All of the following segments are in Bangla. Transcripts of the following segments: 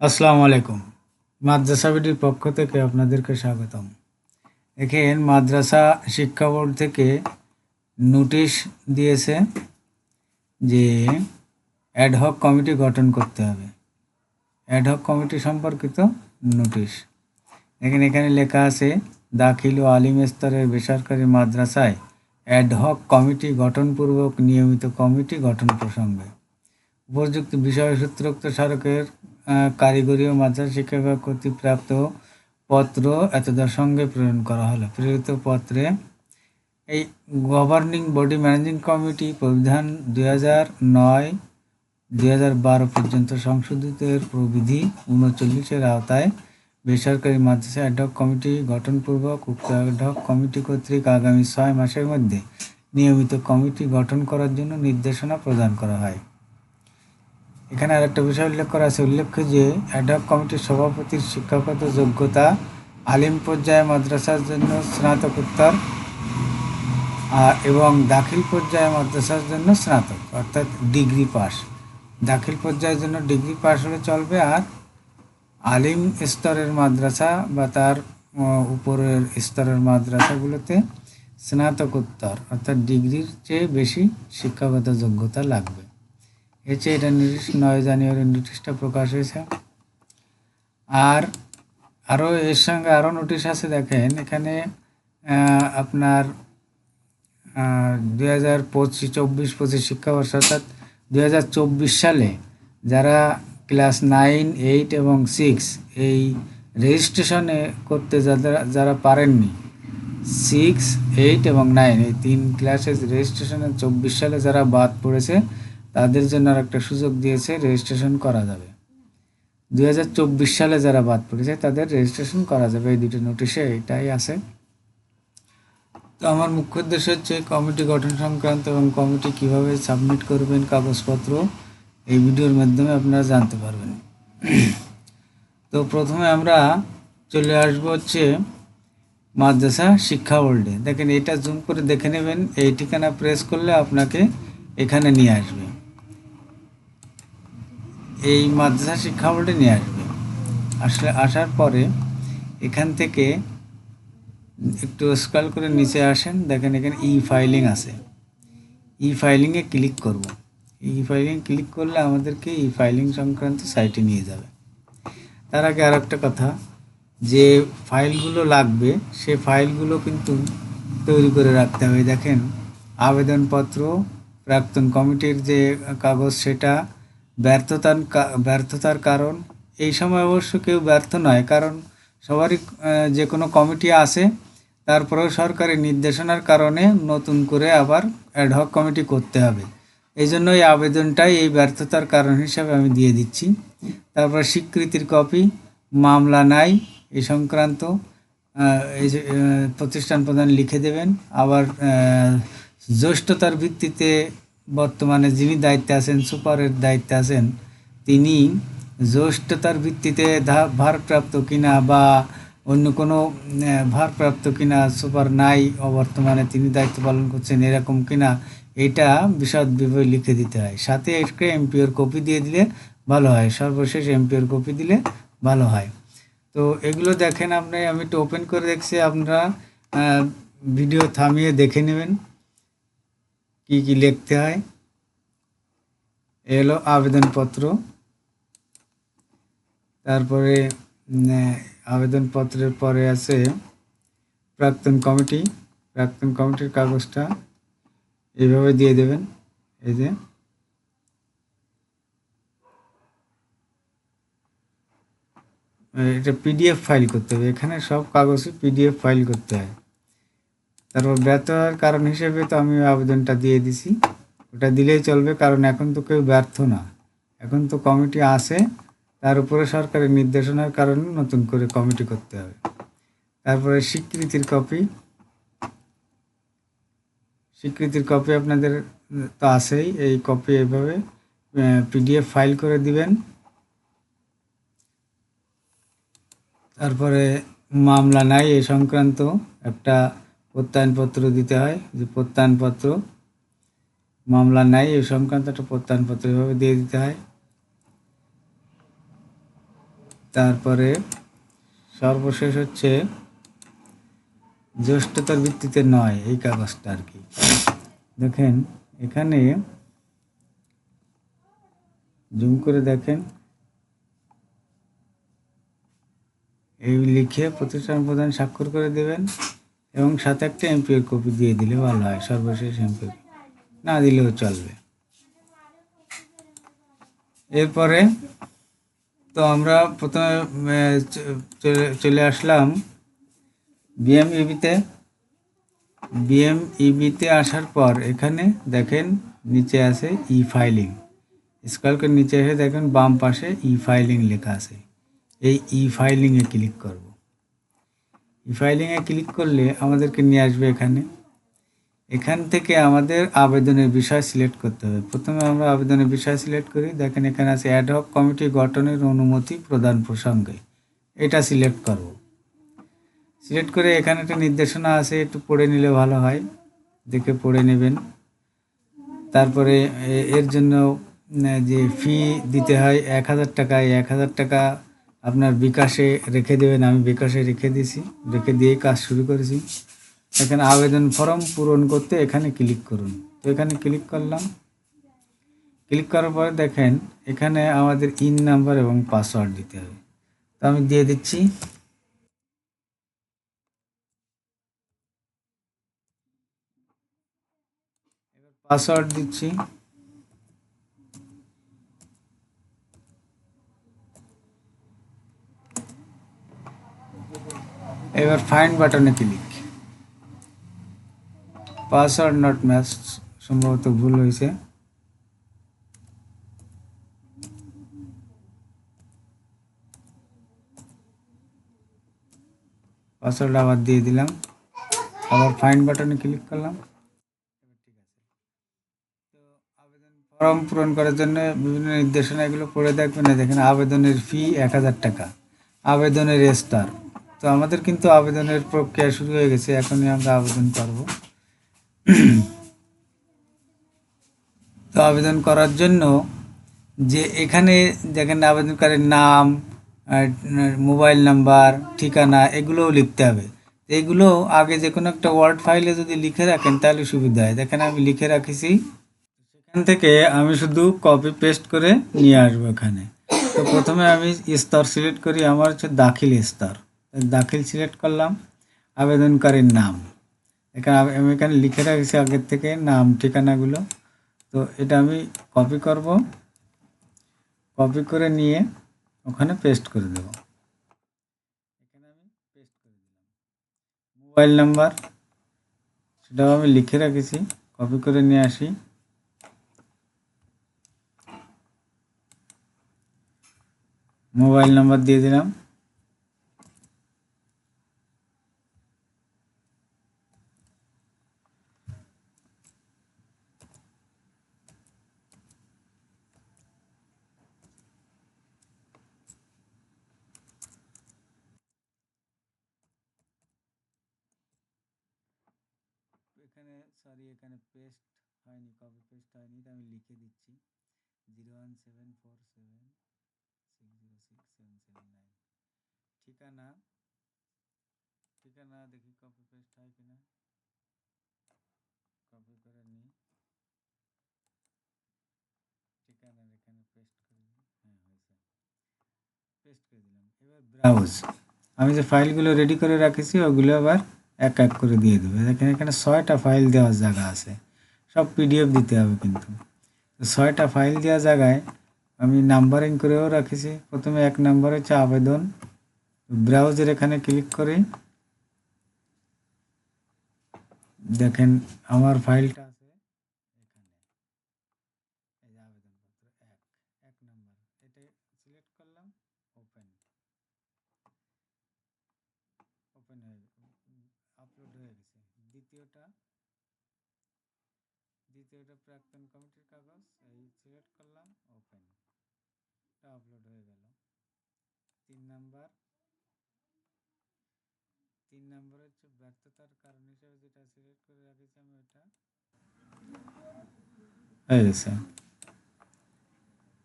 আসসালামু আলাইকুম। মাদ্রাসা বিডির পক্ষ থেকে আপনাদেরকে স্বাগতম। এখানে মাদ্রাসা শিক্ষা বোর্ড থেকে নোটিশ দিয়েছে যে অ্যাডহক কমিটি গঠন করতে হবে। অ্যাডহক কমিটি সম্পর্কিত নোটিশ। এখানে এখানে লেখা আছে, দাখিল ও আলিম স্তরের বেসরকারি মাদ্রাসায় অ্যাডহক কমিটি গঠনপূর্বক নিয়মিত কমিটি গঠন প্রসঙ্গে। উপযুক্ত বিষয় সূত্রোক্ত স্মারকের কারিগরি ও মাদ্রাসা শিক্ষা বিভাগ কর্তৃক প্রাপ্ত পত্র এতদার সঙ্গে প্রেরণ করা হলো। প্রেরিত পত্রে এই গভর্নিং বডি ম্যানেজিং কমিটি প্রবিধান দুই হাজার নয়, দুই হাজার বারো পর্যন্ত সংশোধিতের প্রবিধি উনচল্লিশের আওতায় বেসরকারি মাদ্রাসা অ্যাডহক কমিটি গঠনপূর্বক উক্ত অ্যাডহক কমিটি কর্তৃক আগামী ছয় মাসের মধ্যে নিয়মিত কমিটি গঠন করার জন্য নির্দেশনা প্রদান করা হয়। এখানে আরেকটা বিষয় উল্লেখ করা আছে। উল্লেখ্য যে অ্যাডহক কমিটির সভাপতির শিক্ষাগত যোগ্যতা, আলিম পর্যায়ে মাদ্রাসার জন্য স্নাতকোত্তর এবং দাখিল পর্যায়ে মাদ্রাসার জন্য স্নাতক, অর্থাৎ ডিগ্রি পাস দাখিল পর্যায়ের জন্য ডিগ্রি পাস হলে চলবে আর আলিম স্তরের মাদ্রাসা বা তার উপরের স্তরের মাদ্রাসাগুলোতে স্নাতকোত্তর, অর্থাৎ ডিগ্রির চেয়ে বেশি শিক্ষাগত যোগ্যতা লাগবে। চেয়ে এটা নোটিশ নয় জানুয়ারি নোটিশটা প্রকাশ হয়েছে। আর আরও এর সঙ্গে আরও নোটিশ আছে, দেখেন, এখানে আপনার দুই হাজার পঁচিশ, চব্বিশ, পঁচিশ শিক্ষাবর্ষ, অর্থাৎ দুই হাজার চব্বিশ সালে যারা ক্লাস নাইন, এইট এবং সিক্স এই রেজিস্ট্রেশনে করতে যারা যারা পারেননি, সিক্স, এইট এবং নাইন, এই তিন ক্লাসের রেজিস্ট্রেশনে চব্বিশ সালে যারা বাদ পড়েছে তাদের জন্য আর একটা সুযোগ দিয়েছে রেজিস্ট্রেশন করা যাবে। দুই হাজার চব্বিশ সালে যারা বাদ পড়েছে, তাদের রেজিস্ট্রেশন করা যাবে এই দুটো নোটিশে এটাই আছে। তো আমার মুখ্য উদ্দেশ্য হচ্ছে কমিটি গঠন সংক্রান্ত এবং কমিটি কীভাবে সাবমিট করবেন কাগজপত্র, এই ভিডিওর মাধ্যমে আপনারা জানতে পারবেন। তো প্রথমে আমরা চলে আসব হচ্ছে মাদ্রাসা শিক্ষা বোর্ডে দেখেন, এটা জুম করে দেখে নেবেন, এই ঠিকানা প্রেস করলে আপনাকে এখানে নিয়ে আসবে। এই মাদ্রাসা শিক্ষা বোর্ডে নিয়ে আসবে। আসলে আসার পরে এখান থেকে একটু স্ক্রল করে নিচে আসেন, দেখেন এখানে ই ফাইলিং আছে। ই ফাইলিংয়ে ক্লিক করব। ই ফাইলিং ক্লিক করলে আমাদেরকে ই ফাইলিং সংক্রান্ত সাইটে নিয়ে যাবে। তার আগে আর একটা কথা, যে ফাইলগুলো লাগবে, সে ফাইলগুলো কিন্তু তৈরি করে রাখতে হবে। দেখেন, আবেদনপত্র, প্রাক্তন কমিটির যে কাগজ, সেটা ব্যর্থতার ব্যর্থতার কারণ। এই সময় অবশ্য কেউ ব্যর্থ নয়, কারণ সবারই যে কোনো কমিটি আছে, তারপরেও সরকারি নির্দেশনার কারণে নতুন করে আবার অ্যাডহক কমিটি করতে হবে। এই জন্য এই আবেদনটাই এই ব্যর্থতার কারণ হিসাবে আমি দিয়ে দিচ্ছি। তারপর স্বীকৃতির কপি, মামলা নাই, এ সংক্রান্ত এই প্রতিষ্ঠান প্রধান লিখে দেবেন। আবার জ্যেষ্ঠতার ভিত্তিতে বর্তমানে যিনি দায়িত্বে আছেন, সুপারের দায়িত্বে আছেন, তিনি জ্যেষ্ঠতার ভিত্তিতে ভারপ্রাপ্ত কিনা বা অন্য কোনো ভারপ্রাপ্ত কিনা সুপার নাই, অবর্তমানে তিনি দায়িত্ব পালন করছেন এরকম কিনা, এটা বিশদ বিবরণ লিখে দিতে হয়। সাথে একটা এমপিওর কপি দিয়ে দিলে ভালো হয়, সর্বশেষ এমপিওর কপি দিলে ভালো হয়। তো এগুলো দেখেন আপনি, আমি একটু ওপেন করে দেখছি, আপনারা ভিডিও থামিয়ে দেখে নেবেন। কি কি লিখতে হয়? এ হলো আবেদনপত্র। তারপরে আবেদনপত্রের পরে আছে প্রাক্তন কমিটি। প্রাক্তন কমিটির কাগজটা এইভাবে দিয়ে দেবেন। এই যে। এটা পিডিএফ ফাইল করতে হবে। এখানে সব কাগজে পিডিএফ ফাইল করতে হয়। তারপর ব্যর্থ হওয়ার কারণ হিসেবে তো আমি আবেদনটা দিয়ে দিছি। ওটা দিলেই চলবে, কারণ এখন তো কেউ ব্যর্থ না। এখন তো কমিটি আছে, তার উপরে সরকারের নির্দেশনার কারণে নতুন করে কমিটি করতে হবে। তারপরে স্বীকৃতির কপি। স্বীকৃতির কপি আপনাদের তো আছেই, এই কপি এভাবে পিডিএফ ফাইল করে দিবেন। তারপরে মামলা নাই এই সংক্রান্ত, একটা প্রত্যয়নপত্র দিতে হয়, যে প্রত্যয়নপত্র, মামলা নাই এই সংক্রান্ত একটা প্রত্যয়নপত্র এভাবে দিয়ে দিতে হয়। তারপরে সর্বশেষ হচ্ছে জ্যেষ্ঠতার ভিত্তিতে নয়, এই কাগজটা আর কি। দেখেন, এখানে জুম করে দেখেন। এই লিখে প্রতিষ্ঠান প্রধান স্বাক্ষর করে দেবেন। এবং সাথে একটা এমপির কপি দিয়ে দিলে ভালো হয়, সর্বশেষ এমপির। না দিলেও চলবে। এরপরে তো আমরা প্রথমে চলে- আসলাম বিএমইবিতে। বিএমইবিতে আসার পর এখানে দেখেন নিচে আছে ই ফাইলিং স্কলকে নিচে এসে দেখেন বাম পাশে ই ফাইলিং লেখা আছে। এই ই ফাইলিংয়ে ক্লিক করব। ফাইলিংয়ে ক্লিক করলে আমাদেরকে নিয়ে আসবে এখানে। এখান থেকে আমাদের আবেদনের বিষয় সিলেক্ট করতে হবে। প্রথমে আমরা আবেদনের বিষয় সিলেক্ট করি। দেখেন এখানে আছে অ্যাডহক কমিটি গঠনের অনুমতি প্রদান প্রসঙ্গে। এটা সিলেক্ট করব। সিলেক্ট করে এখানে একটা নির্দেশনা আছে, একটু পড়ে নিলে ভালো হয়। দেখে পড়ে নেবেন। তারপরে এর জন্য যে ফি দিতে হয় এক হাজার টাকা এই এক হাজার টাকা আপনার বিকাশে রেখে দেবেন, আমি বিকাশে রেখে দিয়েছি, রেখে দিয়ে কাজ শুরু করেছি। এখানে আবেদন ফর্ম পূরণ করতে এখানে ক্লিক করুন। তো এখানে ক্লিক করলাম। ক্লিক করার পরে দেখেন, এখানে আমাদের ইন নাম্বার এবং পাসওয়ার্ড দিতে হবে। তো আমি দিয়ে দিচ্ছি। পাসওয়ার্ড দিচ্ছি। এবার ফাইন্ড বাটনে ক্লিক পাসওয়ার্ড নট ম্যাচ সম্ভবত ভুল হয়েছে। পাসওয়ার্ড আবার দিয়ে দিলাম। আবার ফাইন্ড বাটনে ক্লিক করলাম। ফর্ম পূরণ করার জন্য বিভিন্ন নির্দেশনা এগুলো পড়ে দেখবেন। দেখেন, আবেদনের ফি এক হাজার টাকা। আবেদনের স্তর তো আমাদের কিন্তু আবেদনের প্রক্রিয়া শুরু হয়ে গেছে, এখনই আমরা আবেদন করব। তো আবেদন করার জন্য যে এখানে দেখেন আবেদনকারীর নাম মোবাইল নাম্বার, ঠিকানা, এগুলোও লিখতে হবে। এগুলো আগে যে কোনো একটা ওয়ার্ড ফাইলে যদি লিখে রাখেন তাহলে সুবিধা হয়। দেখেন আমি লিখে রাখিছি। সেখান থেকে আমি শুধু কপি পেস্ট করে নিয়ে আসব এখানে। তো প্রথমে আমি স্তর সিলেক্ট করি, আমার হচ্ছে দাখিল স্তর। দাখিল সিলেক্ট করলাম। আবেদনকারীর নাম। এখানে আমি এখানে লিখে রাখছি আগের থেকে নাম, ঠিকানাগুলো। তো এটা আমি কপি করব। কপি করে নিয়ে ওখানে পেস্ট করে দেব। এখানে আমি পেস্ট করে দিলাম। মোবাইল নাম্বার, সেটাও আমি লিখে রেখেছি। কপি করে নিয়ে আসি। মোবাইল নাম্বার দিয়ে দিলাম। এখানে সরি এখানে পেস্ট হয়নি কপি পেস্ট হয়নি, এটা আমি লিখে দিচ্ছি। Zero one seven four seven six zero six seven seven nine ঠিকানা? ঠিকানা দেখি কপি পেস্ট হয় কিনা। কপি করে নিই। ঠিকানার এখানে পেস্ট করে দিই। হ্যাঁ হয়েছে। পেস্ট করে দিলাম। এবার ব্রাউজ আমি যে ফাইলগুলো রেডি করে রাখেছি, ওগুলো আবার এক এক করে দিয়ে দেবে। দেখেন এখানে ছয়টা ফাইল দেওয়ার জায়গা আছে। সব পিডিএফ দিতে হবে কিন্তু। ছয়টা ফাইল দেওয়ার জায়গায় আমি নাম্বারিং করেও রাখেছি। প্রথমে এক নাম্বার হচ্ছে আবেদন। ব্রাউজের এখানে ক্লিক করে। দেখেন আমার ফাইলটা দ্বিতীয়টা দ্বিতীয়টা প্রাক্তন কমিটির কাগজ, এই সিলেক্ট করলাম ওপেন এটা আপলোড হয়ে গেল। তিন নাম্বার তিন নাম্বার হচ্ছে ব্যর্থতার কারণ হিসেবে যেটা সিলেক্ট করে রাখেছি আমি ওটা হয়ে গেছে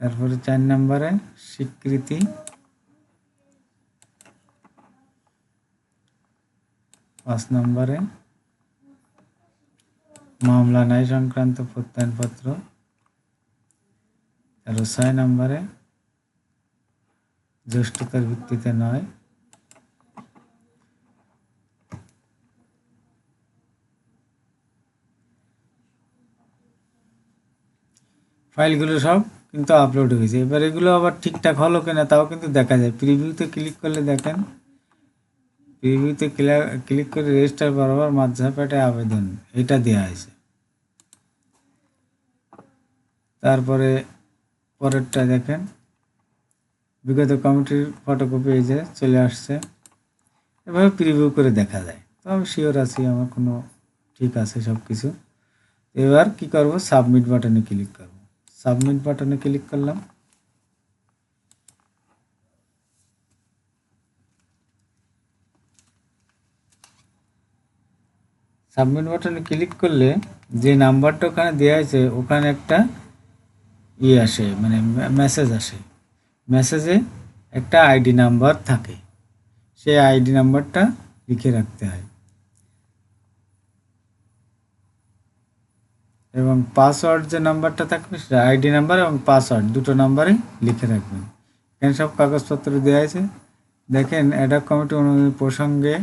তারপরে চার নাম্বারে স্বীকৃতি। পাঁচ নম্বরে মামলা নাই সংক্রান্ত প্রত্যয়নপত্র তেরো ছয় নম্বরে, জ্যেষ্ঠতার ভিত্তিতে নয়। ফাইলগুলো সব কিন্তু আপলোড হয়েছে। এবার এগুলো আবার ঠিকঠাক হলো কিনা তাও কিন্তু দেখা যায়। প্রিভিউতে ক্লিক করলে দেখেন প্রিভিউতে ক্লিক করে রেজিস্টার বরাবর মাদ্রাসাপেটে আবেদন, এটা দেওয়া হয়েছে। তারপরে পরেরটা দেখেন। বিগত কমিটির ফটোকপি এই যে চলে আসছে। এভাবে প্রিভিউ করে দেখা যায়। তো আমি শিওর আছি, আমার কোনো ঠিক আছে সব কিছু এবার কি করব? সাবমিট বাটনে ক্লিক করব। সাবমিট বাটনে ক্লিক করলাম। সাবমিট বাটনে ক্লিক করলে যে নাম্বারটা ওখানে দেওয়া আছে, ওখানে একটা ইয়ে আসে মানে মেসেজ আসে। মেসেজে একটা আইডি নাম্বার থাকে। সেই আইডি নাম্বারটা লিখে রাখতে হয়। এবং পাসওয়ার্ড যে নাম্বারটা থাকবে, সেটা আইডি নাম্বার এবং পাসওয়ার্ড দুটো নাম্বারে লিখে রাখবেন। এখানে সব কাগজপত্র দেওয়া আছে। দেখেন অ্যাডাক কমিটি অনুযায়ী প্রসঙ্গে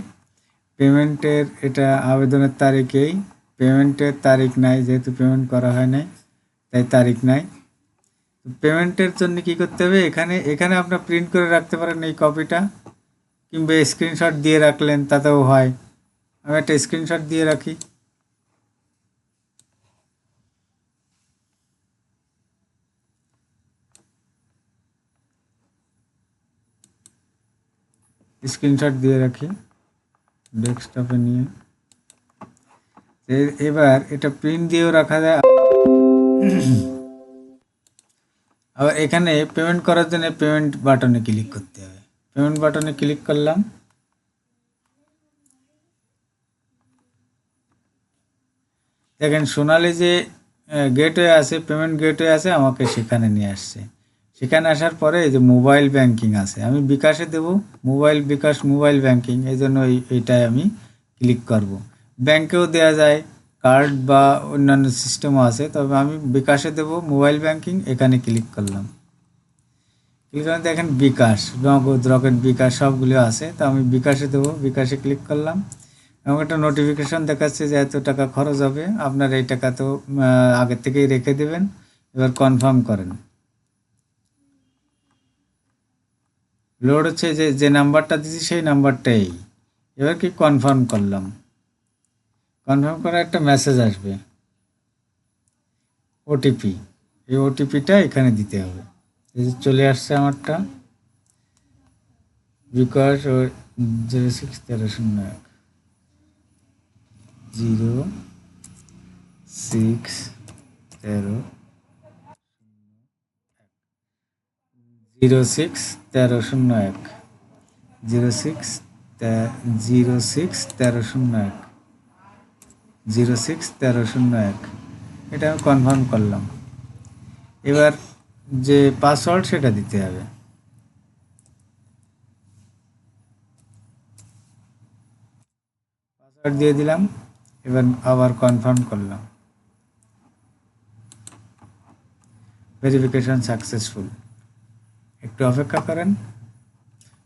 পেমেন্টের এটা আবেদনের তারিখেই পেমেন্টের তারিখ নাই, যেহেতু পেমেন্ট করা হয় নাই, তাই তারিখ নাই। পেমেন্টের জন্য কি করতে হবে? এখানে এখানে আপনার প্রিন্ট করে রাখতে পারেন এই কপিটা কিংবা স্ক্রিনশট দিয়ে রাখলেন, তাতেও হয়। আমি একটা স্ক্রিনশট দিয়ে রাখি। স্ক্রিনশট দিয়ে রাখি। ডেস্কটপে নিয়ে। এবার এটা প্রিন্ট দিয়েও রাখা যায়। আবার এখানে পেমেন্ট করার জন্য পেমেন্ট বাটনে ক্লিক করতে হবে। পেমেন্ট বাটনে ক্লিক করলাম। দেখেন সোনালি যে গেটওয়ে আছে পেমেন্ট গেটওয়ে আছে, আমাকে সেখানে নিয়ে আসছে। সেখানে আসার পরে এই যে মোবাইল ব্যাংকিং আছে, আমি বিকাশে দেব মোবাইল বিকাশ মোবাইল ব্যাংকিং এই জন্য এই এইটায় আমি ক্লিক করব। ব্যাংকেও দেওয়া যায় কার্ড বা অন্যান্য সিস্টেমও আছে, তবে আমি বিকাশে দেব মোবাইল ব্যাংকিং এখানে ক্লিক করলাম। ক্লিক করে দেখেন বিকাশ নগদ রকেট বিকাশ সবগুলো আছে, তো আমি বিকাশে দেবো, বিকাশে ক্লিক করলাম। এবং একটা নোটিফিকেশন দেখাচ্ছে যে এত টাকা খরচ হবে, আপনার এই টাকা তো আগের থেকেই রেখে দেবেন, এবার কনফার্ম করেন। লোড হচ্ছে যে যে নাম্বারটা দিচ্ছি সেই নাম্বারটাই। এবার কি কনফার্ম করলাম? কনফার্ম করার একটা মেসেজ আসবে। ওটিপি এই ওটিপিটা এখানে দিতে হবে। এই যে চলে আসছে আমারটা। বিকজ ও জিরো সিক্স তেরো শূন্য এক। জিরো সিক্স তেরো জিরো সিক্স তেরো শূন্য এক। জিরো সিক্স জিরো সিক্স তেরো শূন্য এক। জিরো সিক্স তেরো শূন্য এক। এটা আমি কনফার্ম করলাম। এবার যে পাসওয়ার্ড সেটা দিতে হবে। পাসওয়ার্ড দিয়ে দিলাম, এবার আবার কনফার্ম করলাম। ভেরিফিকেশন সাকসেসফুল একটু অপেক্ষা করেন।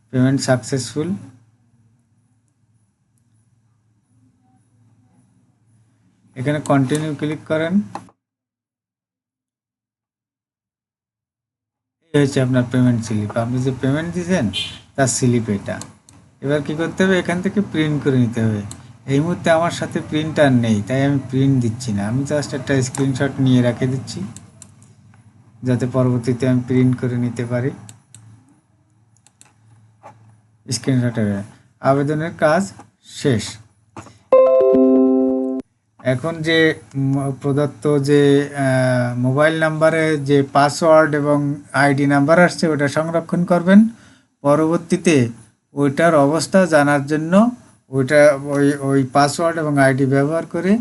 পেমেন্ট সাকসেসফুল এখানে কন্টিনিউ ক্লিক করেন। এই হচ্ছে আপনার পেমেন্ট স্লিপ আপনি যে পেমেন্ট দিয়েছেন, তার স্লিপ এটা। এবার কি করতে হবে? এখান থেকে প্রিন্ট করে নিতে হবে। এই মুহূর্তে আমার সাথে প্রিন্টার নেই, তাই আমি প্রিন্ট দিচ্ছি না। আমি জাস্ট একটা স্ক্রিনশট নিয়ে রেখে দিচ্ছি। যাতে পরবর্তীতে আমি প্রিন্ট করে নিতে পারি। স্ক্রিনশটে আবেদনের কাজ শেষ। এখন যে প্রদত্ত যে মোবাইল নাম্বারে যে পাসওয়ার্ড এবং আইডি নাম্বার আসছে, ওটা সংরক্ষণ করবেন। পরবর্তীতে ওইটার অবস্থা জানার জন্য ওইটা, ওই ওই পাসওয়ার্ড এবং আইডি ব্যবহার করে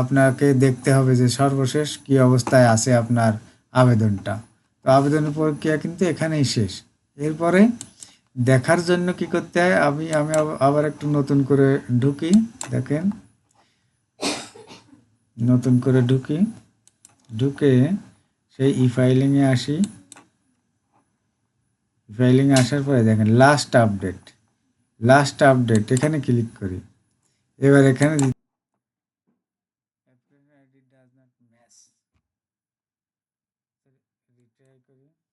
আপনাকে দেখতে হবে যে সর্বশেষ কি অবস্থায় আছে আপনার আবেদনটা। তো আবেদনের প্রক্রিয়া কিন্তু এখানেই শেষ। এরপরে দেখার জন্য কি করতে হয়? আমি আমি আব- আবার একটু নতুন করে ঢুকি, দেখেন। নতুন করে ঢুকি। ঢুকে সেই ই ফাইলিংয়ে আসি। ই ফাইলিংয়ে আসার পরে দেখেন লাস্ট আপডেট লাস্ট আপডেট এখানে ক্লিক করি। এবার এখানে सब्सक्राइब करें।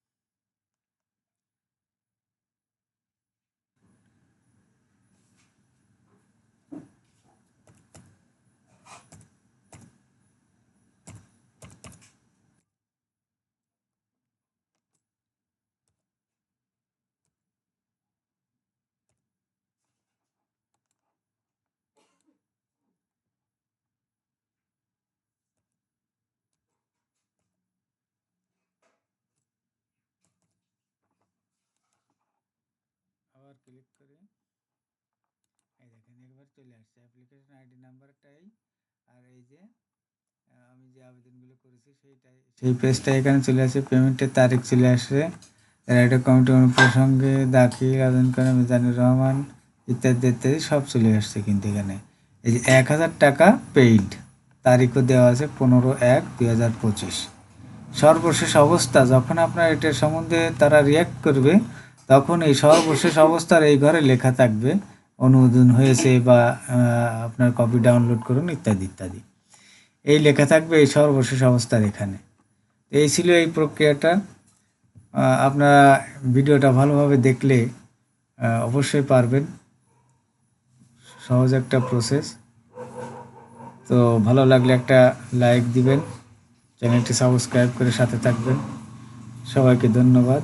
ক্লিক করে এই দেখেন, একবার চলে আসছে। অ্যাপ্লিকেশন আইডি নাম্বারটাই আর এই যে আমি যে আবেদনগুলো করেছি সেইটাই, সেই পেজটা এখানে চলে আসে। পেমেন্টের তারিখ চলে আসে। রাইটার কমিটি অনুপ্রসঙ্গে দাখিল, আবেদন করে মিজানুর রহমান ইত্যাদি ইত্যাদি, সব চলে আসছে কিন্তু এখানে। এই যে এক হাজার টাকা পেইড তারিখও দেওয়া আছে পনেরো এক দুই হাজার পঁচিশ। সর্বশেষ অবস্থা, যখন আপনার এটার সম্বন্ধে তারা রিয়াক্ট করবে তখন এই সর্বশেষ অবস্থার এই ঘরে লেখা থাকবে, অনুমোদন হয়েছে বা আপনার কপি ডাউনলোড করুন, ইত্যাদি ইত্যাদি। এই লেখা থাকবে এই সর্বশেষ অবস্থার এখানে। এই ছিল এই প্রক্রিয়াটা। আপনারা ভিডিওটা ভালোভাবে দেখলে অবশ্যই পারবেন। সহজ একটা প্রসেস তো ভালো লাগলে একটা লাইক দিবেন, চ্যানেলটি সাবস্ক্রাইব করে সাথে থাকবেন। সবাইকে ধন্যবাদ।